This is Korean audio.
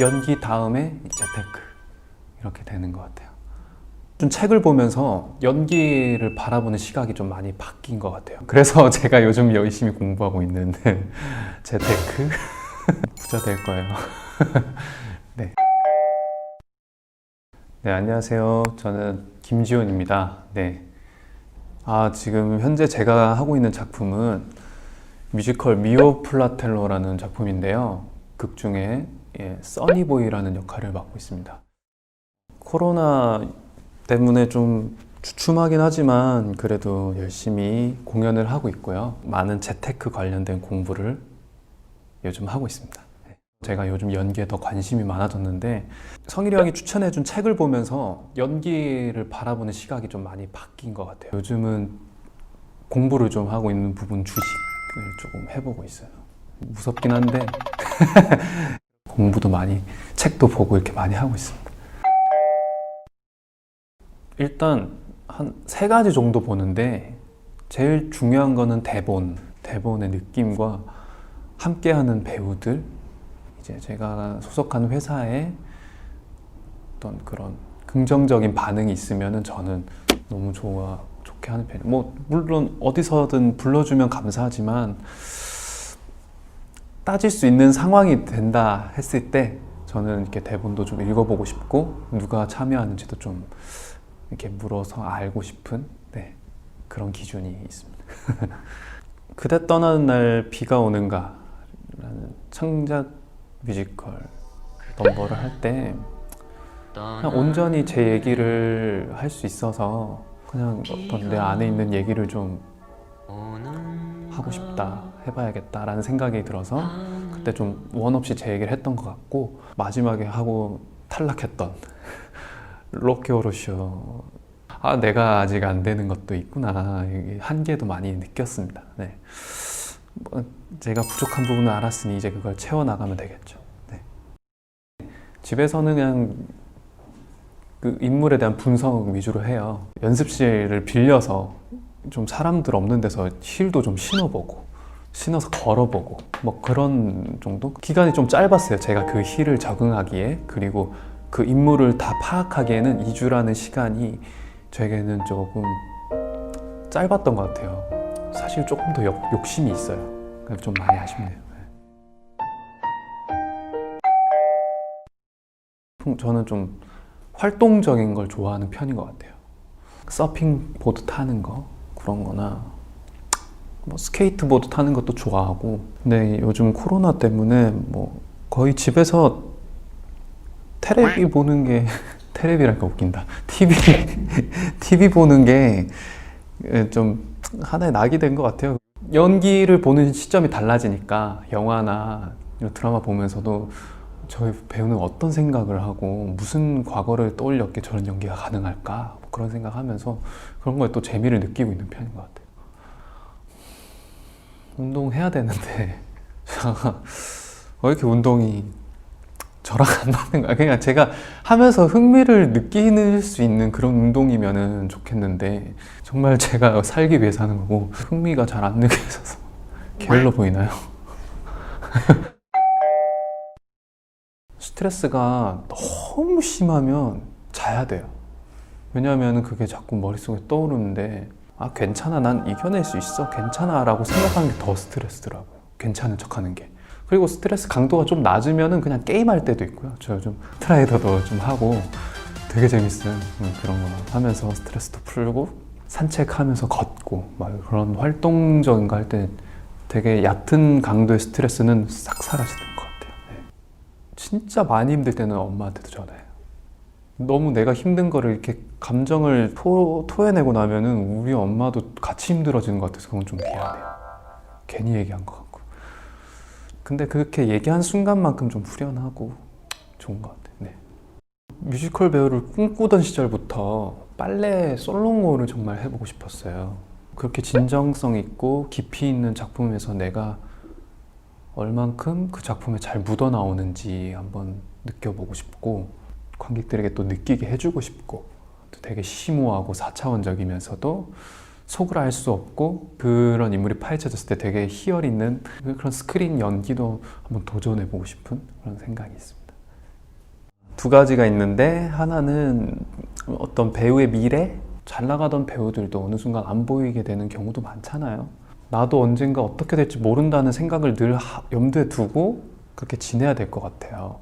연기 다음에 재테크 이렇게 되는 것 같아요. 좀 책을 보면서 연기를 바라보는 시각이 좀 많이 바뀐 것 같아요. 그래서 제가 요즘 열심히 공부하고 있는 재테크 부자 될 거예요. 네. 네, 안녕하세요. 저는 김지훈입니다. 네. 아, 지금 현재 제가 하고 있는 작품은 뮤지컬 미오 플라텔로라는 작품인데요. 극 중에 예, 써니보이라는 역할을 맡고 있습니다. 코로나 때문에 좀 주춤하긴 하지만 그래도 열심히 공연을 하고 있고요. 많은 재테크 관련된 공부를 요즘 하고 있습니다. 네. 제가 요즘 연기에 더 관심이 많아졌는데 성일이 형이 추천해준 책을 보면서 연기를 바라보는 시각이 좀 많이 바뀐 것 같아요. 요즘은 공부를 좀 하고 있는 부분 주식을 조금 해보고 있어요. 무섭긴 한데 공부도 많이 책도 보고 이렇게 많이 하고 있습니다. 일단 한 세 가지 정도 보는데 제일 중요한 거는 대본, 대본의 느낌과 함께하는 배우들, 이제 제가 소속하는 회사에 어떤 그런 긍정적인 반응이 있으면은 저는 너무 좋아 좋게 하는 편이에요. 뭐 물론 어디서든 불러주면 감사하지만 따질 수 있는 상황이 된다 했을 때 저는 이렇게 대본도 좀 읽어보고 싶고 누가 참여하는지도 좀 이렇게 물어서 알고 싶은 네, 그런 기준이 있습니다. 그대 떠나는 날 비가 오는가라는 창작 뮤지컬 넘버를 할 때 그냥 온전히 제 얘기를 할 수 있어서 그냥 어떤 내 안에 있는 얘기를 좀 하고 싶다 해봐야겠다라는 생각이 들어서 그때 좀 원 없이 제 얘기를 했던 것 같고 마지막에 하고 탈락했던 로케오로쇼 아 내가 아직 안 되는 것도 있구나 이 한계도 많이 느꼈습니다. 네. 뭐, 제가 부족한 부분을 알았으니 이제 그걸 채워 나가면 되겠죠. 네. 집에서는 그냥 그 인물에 대한 분석 위주로 해요. 연습실을 빌려서 좀 사람들 없는 데서 힐도 좀 신어보고 신어서 걸어보고 뭐 그런 정도 기간이 좀 짧았어요. 제가 그 힐을 적응하기에 그리고 그 인물을 다 파악하기에는 2주라는 시간이 저에게는 조금 짧았던 것 같아요. 사실 조금 더 욕, 욕심이 있어요. 좀 많이 아쉽네요. 네. 저는 좀 활동적인 걸 좋아하는 편인 것 같아요. 서핑 보드 타는 거 그런 거나 뭐 스케이트보드 타는 것도 좋아하고 근데 요즘 코로나 때문에 뭐 거의 집에서 테레비 보는 게 테레비랄까 웃긴다. TV TV 보는 게 좀 하나의 낙이 된 것 같아요. 연기를 보는 시점이 달라지니까 영화나 드라마 보면서도 저희 배우는 어떤 생각을 하고 무슨 과거를 떠올렸기에 저런 연기가 가능할까 뭐 그런 생각하면서 그런 거에 또 재미를 느끼고 있는 편인 것 같아요. 운동해야 되는데 왜 이렇게 운동이 저랑 안 맞는 거야. 그냥 제가 하면서 흥미를 느낄 수 있는 그런 운동이면은 좋겠는데 정말 제가 살기 위해서 하는 거고 흥미가 잘 안 느껴져서 게을러 보이나요? 스트레스가 너무 심하면 자야 돼요. 왜냐하면 그게 자꾸 머릿속에 떠오르는데 아 괜찮아 난 이겨낼 수 있어 괜찮아 라고 생각하는 게 더 스트레스더라고요. 괜찮은 척하는 게. 그리고 스트레스 강도가 좀 낮으면은 그냥 게임할 때도 있고요. 저 요즘 트라이더도 좀 하고 되게 재밌어요. 음, 그런 거 하면서 스트레스도 풀고 산책하면서 걷고 막 그런 활동적인 거 할 때 되게 얕은 강도의 스트레스는 싹 사라지는 것 같아요. 네. 진짜 많이 힘들 때는 엄마한테도 전화해요. 너무 내가 힘든 거를 이렇게 감정을 토, 토해내고 나면은 우리 엄마도 같이 힘들어지는 것 같아서 그건 좀 미안해요. 괜히 얘기한 것 같고. 근데 그렇게 얘기한 순간만큼 좀 후련하고 좋은 것 같아요. 네. 뮤지컬 배우를 꿈꾸던 시절부터 빨래 솔로모를 정말 해보고 싶었어요. 그렇게 진정성 있고 깊이 있는 작품에서 내가 얼만큼 그 작품에 잘 묻어 나오는지 한번 느껴보고 싶고 관객들에게 또 느끼게 해주고 싶고 또 되게 심오하고 4차원적이면서도 속을 알 수 없고 그런 인물이 파헤쳐졌을 때 되게 희열 있는 그런 스크린 연기도 한번 도전해 보고 싶은 그런 생각이 있습니다. 두 가지가 있는데 하나는 어떤 배우의 미래? 잘 나가던 배우들도 어느 순간 안 보이게 되는 경우도 많잖아요. 나도 언젠가 어떻게 될지 모른다는 생각을 늘 하- 염두에 두고 그렇게 지내야 될 것 같아요.